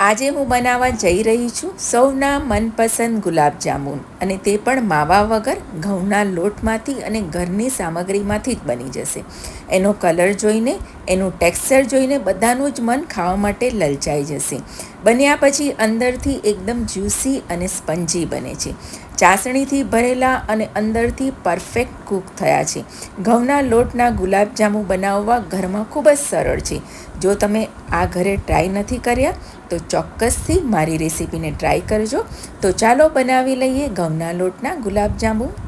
આજે હું બનાવવા જઈ રહી છું સૌના મનપસંદ ગુલાબજાંબુન અને તે પણ માવા વગર ઘઉંના લોટમાંથી અને ઘરની સામગ્રીમાંથી જ બની જશે. એનો કલર જોઈને, એનું ટેક્સચર જોઈને બધાનું જ મન ખાવા માટે લલચાઈ જશે. બન્યા પછી અંદરથી એકદમ જ્યુસી અને સ્પંજી બને છે. ચાસણીથી ભરેલા અને અંદરથી પરફેક્ટ કૂક થયા છે. ઘઉંના લોટના ગુલાબજાંબુ બનાવવા ઘરમાં ખૂબ જ સરળ છે. જો તમે આ ઘરે ટ્રાય નથી કર્યા, તો ચોક્કસથી મારી રેસીપીને ટ્રાય કરજો. તો ચાલો બનાવી લઈએ ઘઉંના લોટના ગુલાબજાંબુ.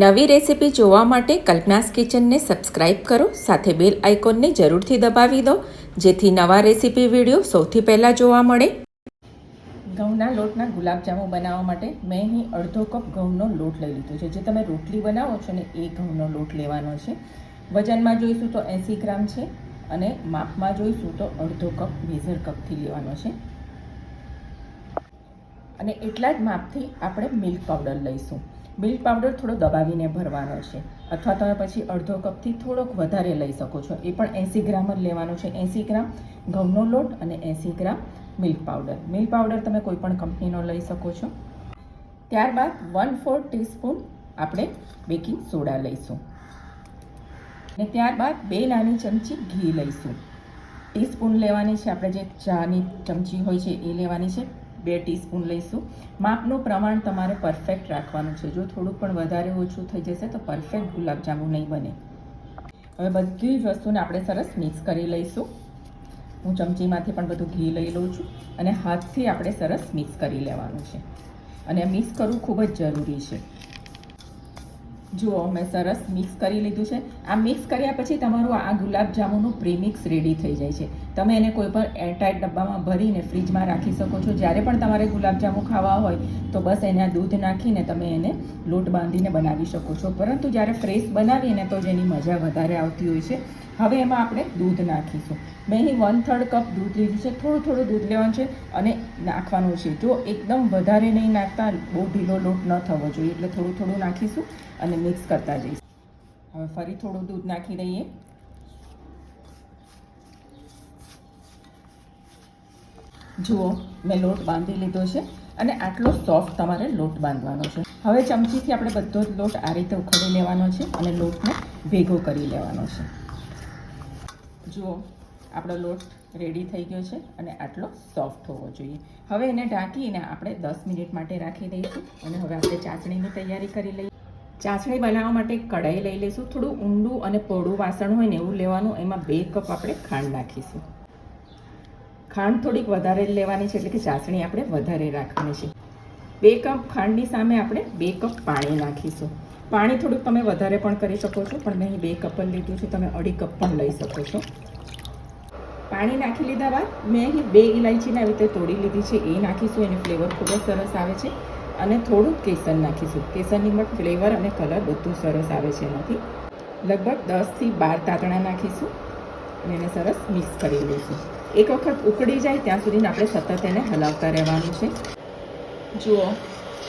નવી રેસીપી જોવા માટે કલ્પનાસ કિચનને સબસ્ક્રાઇબ કરો, સાથે બેલ આઇકોનને જરૂરથી દબાવી દો, જેથી નવા રેસીપી વીડિયો સૌથી પહેલાં જોવા મળે. ઘઉંના લોટના ગુલાબજાંબુ બનાવવા માટે મેં અહીં અડધો કપ ઘઉંનો લોટ લઈ લીધો છે. જે તમે રોટલી બનાવો છો ને એ ઘઉંનો લોટ લેવાનો છે. વજનમાં જોઈશું તો એંસી ગ્રામ છે અને માપમાં જોઈશું તો અડધો કપ મેઝર કપથી લેવાનો છે. અને એટલા જ માપથી આપણે મિલ્ક પાવડર લઈશું. મિલ્ક પાવડર થોડો દબાવીને ભરવાનો છે. અથવા તમે પછી અડધો કપથી થોડોક વધારે લઈ શકો છો. એ પણ એંસી ગ્રામ જ લેવાનો છે. એંસી ગ્રામ ઘઉંનો લોટ અને એંસી gram milk powder. Milk powder તમે કોઈ પણ કંપનીનો લઈ શકો છો. ત્યારબાદ વન ફોર ટીસ્પૂન આપણે બેકિંગ સોડા લઈશું. અને ત્યારબાદ બે નાની ચમચી ઘી લઈશું. ટીસ્પૂન લેવાની છે. આપણે જે ચાની ચમચી હોય છે એ લેવાની છે. બે ટીસ્પૂન લઈશું. માપનું પ્રમાણ તમારે પરફેક્ટ રાખવાનું છે. જો થોડું પણ વધારે ઓછું થઈ જશે તો પરફેક્ટ ગુલાબજાંબુ નહીં બને. હવે બધી જ વસ્તુને આપણે સરસ મિક્સ કરી લઈશું. હું ચમચીમાંથી પણ બધું ઘી લઈ લઉં છું અને હાથથી આપણે સરસ મિક્સ કરી લેવાનું છે. અને મિક્સ કરવું ખૂબ જ જરૂરી છે. જુઓ, મેં સરસ મિક્સ કરી લીધું છે. આ મિક્સ કર્યા પછી તમારું આ ગુલાબજાંબુનું પ્રીમિક્સ રેડી થઈ જાય છે. તમે એને કોઈ પણ એરટાઇટ ડબ્બામાં ભરીને ફ્રીજમાં રાખી શકો છો. જ્યારે પણ તમારે ગુલાબજાંબુ ખાવા હોય, તો બસ એના દૂધ નાખીને તમે એને લોટ બાંધીને બનાવી શકો છો. પરંતુ જ્યારે ફ્રેશ બનાવીને તો જેની મજા વધારે આવતી હોય છે. હવે એમાં આપણે દૂધ નાખીશું. મેં અહીં વન થર્ડ કપ દૂધ લીધું છે. થોડું થોડું દૂધ લેવાનું છે અને નાખવાનું છે. જો એકદમ વધારે નહીં નાખતા, બહુ ઢીલો લોટ ન થવો જોઈએ. એટલે થોડું થોડું નાખીશું અને મિક્સ કરતા જઈશું. હવે ફરી થોડું દૂધ નાખી દઈએ. જુઓ, મેં લોટ બાંધી લીધો છે અને આટલો સોફ્ટ તમારે લોટ બાંધવાનો છે. હવે ચમચીથી આપણે બધો જ લોટ આ રીતે ઉખડી લેવાનો છે અને લોટને ભેગો કરી લેવાનો છે. જુઓ, આપણો લોટ રેડી થઈ ગયો છે અને આટલો સોફ્ટ હોવો જોઈએ. હવે એને ઢાંકીને આપણે દસ મિનિટ માટે રાખી દઈશું અને હવે આપણે ચાસણીની તૈયારી કરી લઈએ. ચાસણી બનાવવા માટે કઢાઈ લઈ લઈશું. થોડું ઊંડું અને પોળું વાસણ હોય ને એવું લેવાનું, એમાં બે કપ આપણે ખાંડ નાખીશું. ખાંડ થોડીક વધારે લેવાની છે, એટલે કે ચાસણી આપણે વધારે રાખવાની છે. બે કપ ખાંડની સામે આપણે બે કપ પાણી નાખીશું. પાણી થોડુંક તમે વધારે પણ કરી શકો છો, પણ મેં બે કપ જ લીધું છે, તમે અઢી કપ પણ લઈ શકો છો. પાણી નાખી લીધા બાદ મેં અહીં બે ઇલાયચીને આવી રીતે તોડી લીધી છે, એ નાખીશું, એનું ફ્લેવર ખૂબ જ સરસ આવે છે. અને થોડું કેસર નાખીશું. કેસરની પણ ફ્લેવર અને કલર બધું સરસ આવે છે એમાંથી લગભગ દસથી બાર તાતણા નાખીશું અને એને સરસ મિક્સ કરી લઈશું. એક વખત ઉકળી જાય ત્યાં સુધી આપણે સતત એને હલાવતા રહેવાનું છે. જુઓ,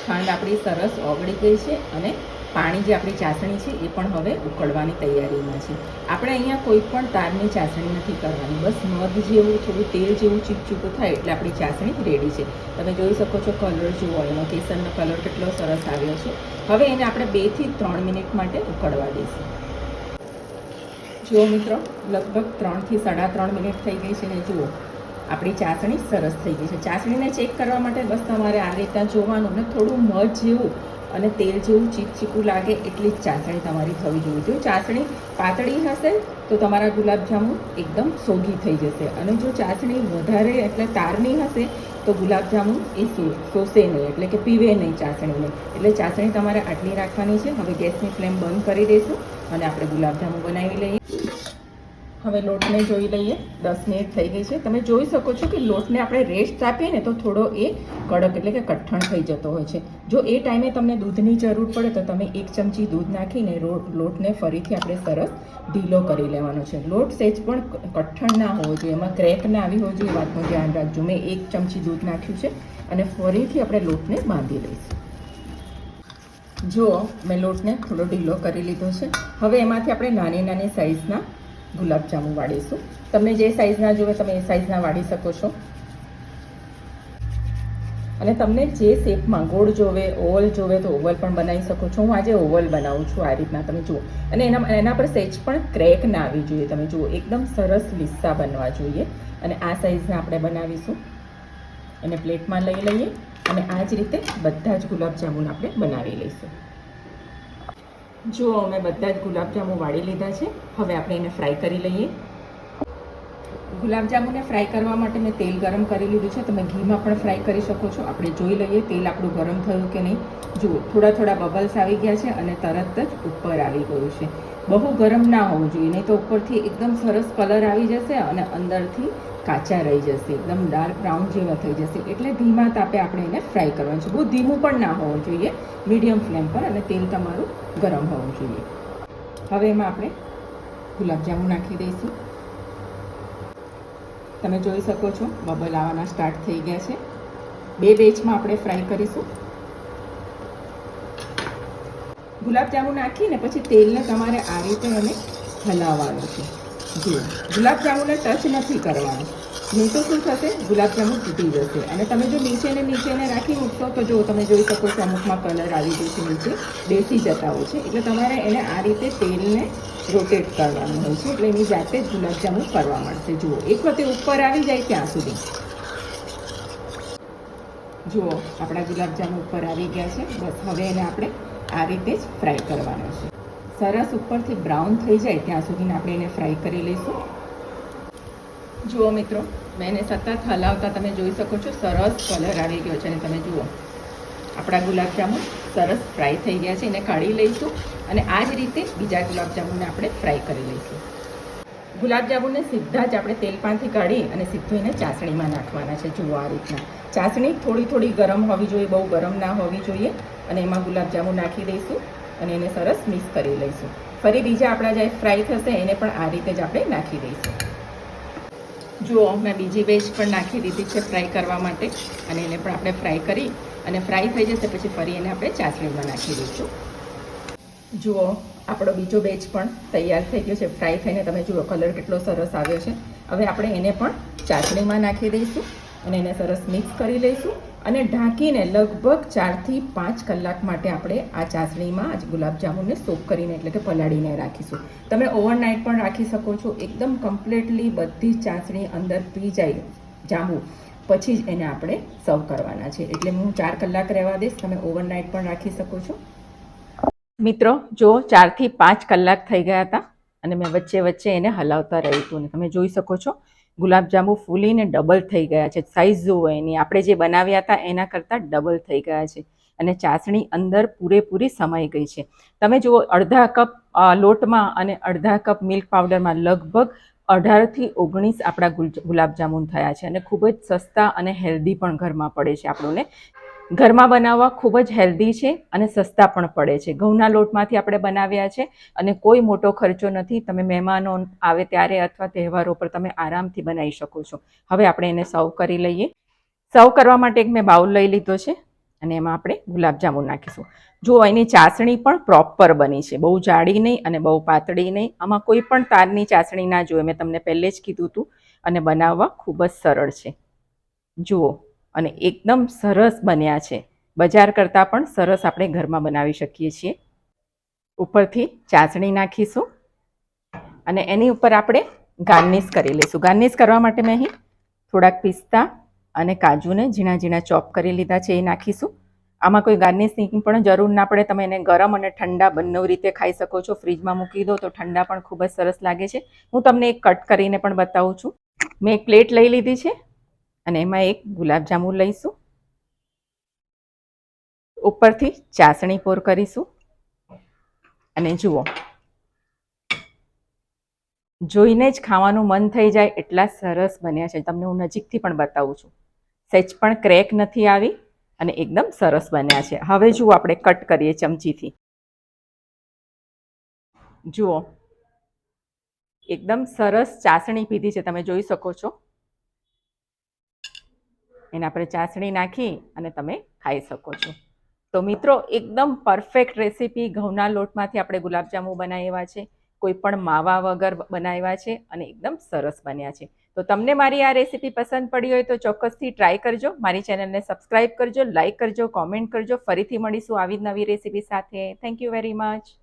ખાંડ આપણી સરસ ઓગળી ગઈ છે અને પાણી જે આપણી ચાસણી છે એ પણ હવે ઉકળવાની તૈયારીમાં છે. આપણે અહીંયા કોઈ પણ તારની ચાસણી નથી કરવાની. બસ મધ જેવું, થોડું તેલ જેવું ચીપચીપું થાય એટલે આપણી ચાસણી રેડી છે. તમે જોઈ શકો છો કલર, જુઓ, એનો કેસરનો કલર કેટલો સરસ આવ્યો છે. હવે એને આપણે બેથી ત્રણ મિનિટ માટે ઉકળવા દઈશું. જુઓ મિત્રો, લગભગ ત્રણથી સાડા ત્રણ મિનિટ થઈ ગઈ છે ને જુઓ, આપણી ચાસણી સરસ થઈ ગઈ છે. ચાસણીને ચેક કરવા માટે બસ તમારે આ રીતના જોવાનું ને થોડું મધ જેવું અને તેલ જેવું ચીકચીકું લાગે એટલી જ ચાસણી તમારી થવી જોઈએ. જો ચાસણી પાતળી હશે તો તમારા ગુલાબજાંબુ એકદમ સોગી થઈ જશે. અને જો ચાસણી વધારે એટલે તારની હશે તો ગુલાબજાંબુ એ શોષે નહીં, એટલે કે પીવે નહીં ચાસણીને. એટલે ચાસણી તમારે આટલી રાખવાની છે. હવે ગેસની ફ્લેમ બંધ કરી દઈશું. અને આપણે ગુલાબજાંબુ બનાવી લઈએ. હવે લોટને જોઈ લઈએ. દસ મિનિટ થઈ ગઈ છે. તમે જોઈ શકો છો કે લોટને આપણે રેસ્ટ આપીએ ને તો થોડો એ કડક એટલે કે કઠણ થઈ જતો હોય છે. જો એ ટાઈમે તમને દૂધની જરૂર પડે તો તમે એક ચમચી દૂધ નાખીને લોટને ફરીથી આપણે સરસ ઢીલો કરી લેવાનો છે. લોટ સેજ પણ કઠણ ના હોવો જોઈએ. એમાં ક્રેક ના આવી હોવો જોઈએ. વાતનું ધ્યાન રાખજો. મેં એક ચમચી દૂધ નાખ્યું છે અને ફરીથી આપણે લોટને બાંધી લઈશું. જુઓ, મેં લોટને થોડો ઢીલો કરી લીધો છે. હવે એમાંથી આપણે નાની નાની સાઇઝના ગુલાબજાંબુ વાળીશું. તમને જે સાઇઝના જોવે તમે એ સાઇઝના વાળી શકો છો. અને તમને જે શેપમાં ગોળ જોવે ઓવલ જોવે તો ઓવલ પણ બનાવી શકો છો. હું આજે ઓવલ બનાવું છું આ રીતના, તમે જુઓ. અને એના એના પર સેજ પણ ક્રેક ના આવી જોઈએ. તમે જુઓ, એકદમ સરસ લિસ્સા બનવા જોઈએ. અને આ સાઇઝના આપણે બનાવીશું. એને પ્લેટમાં લઈ લઈએ અને આ જ રીતે બધા જ ગુલાબજાંબુન આપણે બનાવી લઈશું. જુઓ અમે બધા જ ગુલાબજાંબુ વાળી લીધા છે, હવે આપણે એને ફ્રાય કરી લઈએ. ગુલાબજાંબુને ફ્રાય કરવા માટે મેં તેલ ગરમ કરી લીધું છે. તમે ઘીમાં પણ ફ્રાય કરી શકો છો. આપણે જોઈ લઈએ તેલ આપણું ગરમ થયું કે નહીં. જુઓ, થોડા થોડા બબલ્સ આવી ગયા છે અને તરત જ ઉપર આવી ગયું છે. બહુ ગરમ ના હોવું જોઈએ, નહીં તો ઉપરથી એકદમ સરસ કલર આવી જશે અને અંદરથી કાચા રહી જશે. એકદમ ડાર્ક બ્રાઉન જેવા થઈ જશે. એટલે ધીમા તાપે આપણે એને ફ્રાય કરવાનું છે. બહુ ધીમું પણ ના હોવું જોઈએ. મીડિયમ ફ્લેમ પર અને તેલ તમારું ગરમ હોવું જોઈએ. હવે એમાં આપણે ગુલાબજાંબુ નાખી દઈશું. તમે જોઈ શકો છો, બબલ આવવાના સ્ટાર્ટ થઈ ગયા છે. બે બેચમાં આપણે ફ્રાય કરીશું. ગુલાબજાંબુ નાખીને પછી તેલને તમારે આ રીતે એને હલાવવાનું છે. જુઓ ગુલાબજાંબુને ટચ નથી કરવાનું. નહીં તો શું થશે? ગુલાબજાંબુ તૂટી જશે. અને તમે જો નીચેને નીચેને રાખી મૂકશો, તો જો તમે જોઈ શકો છો અમુકમાં કલર આવી જશે નીચે. બેસી જતા હોય છે. એટલે તમારે એને આ રીતે તેલને રોટેટ કરવાનું હોય છે. એટલે એની જાતે જ ગુલાબજાંબુ કરવા મળશે. જુઓ, એક વખતે ઉપર આવી જાય ત્યાં સુધી. જુઓ, આપણા ગુલાબજાંબુ ઉપર આવી ગયા છે. બસ, હવે એને આપણે આ રીતે જ ફ્રાય કરવાનો છે. સરસ ઉપરથી બ્રાઉન થઈ જાય ત્યાં સુધીને આપણે એને ફ્રાય કરી લઈશું. જુઓ મિત્રો, મેં એને સતત હલાવતા તમે જોઈ શકો છો, સરસ કલર આવી ગયો છે અને તમે જુઓ, આપણા ગુલાબજાંબુ સરસ ફ્રાય થઈ ગયા છે, એને કાઢી લઈશું અને આ જ રીતે બીજા ગુલાબજાંબુને આપણે ફ્રાય કરી લઈશું. ગુલાબજાંબુને સીધા જ આપણે તેલપાનથી કાઢી અને સીધું એને ચાસણીમાં નાખવાના છે, જુઓ આ રીતના. ચાસણી થોડી થોડી ગરમ હોવી જોઈએ, બહુ ગરમ ના હોવી જોઈએ અને એમાં ગુલાબજાંબુ નાખી દઈશું અને એને સરસ મિક્સ કરી લઈશું. ફરી બીજા આપણા જે ફ્રાય થશે, એને પણ આ રીતે જ આપણે નાખી દઈશું. જુઓ, મેં બીજી વેજ પણ નાખી દીધી છે ફ્રાય કરવા માટે. અને એને પણ આપણે ફ્રાય કરી અને ફ્રાય થઈ જશે પછી ફરી એને આપણે ચાસણીમાં નાખી દઈશું. જુઓ, આપણો બીજો બેચ પણ તૈયાર થઈ ગયો છે. ફ્રાય થઈને તમે જુઓ, કલર કેટલો સરસ આવ્યો છે. હવે આપણે એને પણ ચાસણીમાં નાખી દઈશું અને એને સરસ મિક્સ કરી લઈશું. અને ઢાંકીને લગભગ ચારથી પાંચ કલાક માટે આપણે આ ચાસણીમાં આજ ગુલાબજાંબુને સોપ કરીને એટલે કે પલાળીને રાખીશું. તમે ઓવરનાઇટ પણ રાખી શકો છો. એકદમ કમ્પ્લીટલી બધી જ ચાસણી અંદર પી જાય જાંબુ. પછી જ એને આપણે સર્વ કરવાના છે. એટલે હું ચાર કલાક રહેવા દઈશ. તમે ઓવરનાઇટ પણ રાખી શકો છો. મિત્રો, જો ચારથી પાંચ કલાક થઈ ગયા હતા અને મેં વચ્ચે વચ્ચે એને હલાવતા રહ્યું હતું અને તમે જોઈ શકો છો ગુલાબજાંબુ ફૂલીને ડબલ થઈ ગયા છે. સાઇઝ જુઓ એની. આપણે જે બનાવ્યા હતા એના કરતાં ડબલ થઈ ગયા છે. અને ચાસણી અંદર પૂરેપૂરી સમાઈ ગઈ છે. તમે જુઓ, અડધા કપ લોટમાં અને અડધા કપ મિલ્ક પાવડરમાં લગભગ અઢારથી ઓગણીસ આપણા ગુલ- ગુલાબજાંબુ થયા છે. અને ખૂબ જ સસ્તા અને હેલ્ધી પણ ઘરમાં પડે છે આપણને. ઘરમાં બનાવવા ખૂબ જ હેલ્ધી છે અને સસ્તા પણ પડે છે. ઘઉંના લોટમાંથી આપણે બનાવ્યા છે અને કોઈ મોટો ખર્ચો નથી. તમે મહેમાનો આવે ત્યારે અથવા તહેવારો પર તમે આરામથી બનાવી શકો છો. હવે આપણે એને સર્વ કરી લઈએ. સર્વ કરવા માટે એક મેં બાઉલ લઈ લીધો છે અને એમાં આપણે ગુલાબજાંબુ નાખીશું. જો એની ચાસણી પણ પ્રોપર બની છે. બહુ જાડી નહીં અને બહુ પાતળી નહીં. આમાં કોઈ પણ તારની ચાસણી ના જોઈએ મેં તમને પહેલે જ કીધું હતું અને બનાવવા ખૂબ જ સરળ છે. જુઓ. અને એકદમ સરસ બન્યા છે. બજાર કરતાં પણ સરસ આપણે ઘરમાં બનાવી શકીએ છીએ. ઉપરથી ચાસણી નાખીશું અને એની ઉપર આપણે ગાર્નિશ કરી લઈશું. ગાર્નિશ કરવા માટે મેં અહીં થોડાક પિસ્તા અને કાજુને ઝીણા ઝીણા ચોપ કરી લીધા છે એ નાખીશું. આમાં કોઈ ગાર્નિશની પણ જરૂર ના પડે. તમે એને ગરમ અને ઠંડા બંને રીતે ખાઈ શકો છો. ફ્રીજમાં મૂકી દો તો ઠંડા પણ ખૂબ જ સરસ લાગે છે. હું તમને એક કટ કરીને પણ બતાવું છું. મેં એક પ્લેટ લઈ લીધી છે. અને એમાં એક ગુલાબજાંબુ લઈશું. ઉપરથી ચાસણી પોર કરીશું. અને જુઓ. જોઈને જ ખાવાનું મન થઈ જાય એટલા સરસ બન્યા છે. તમને હું નજીકથી પણ બતાવું છું. સહેજ પણ ક્રેક નથી આવી અને એકદમ સરસ બન્યા છે. હવે જુઓ આપણે કટ કરીએ ચમચીથી. જુઓ. એકદમ સરસ ચાસણી પીધી છે. તમે જોઈ શકો છો. એના પર ચાસણી નાખી અને તમે ખાઈ શકો છો. તો મિત્રો, એકદમ પરફેક્ટ રેસીપી ઘઉંના લોટમાંથી આપણે ગુલાબજાંબુ બનાવ્યા છે, કોઈ પણ માવા વગર બનાવ્યા છે અને એકદમ સરસ બન્યા છે. તો તમને મારી આ રેસીપી પસંદ પડી હોય તો ચોક્કસથી ટ્રાય કરજો, મારી ચેનલને સબસ્ક્રાઇબ કરજો લાઇક કરજો કોમેન્ટ કરજો, ફરીથી મળીશું આવી જ નવી રેસીપી સાથે. Thank you very much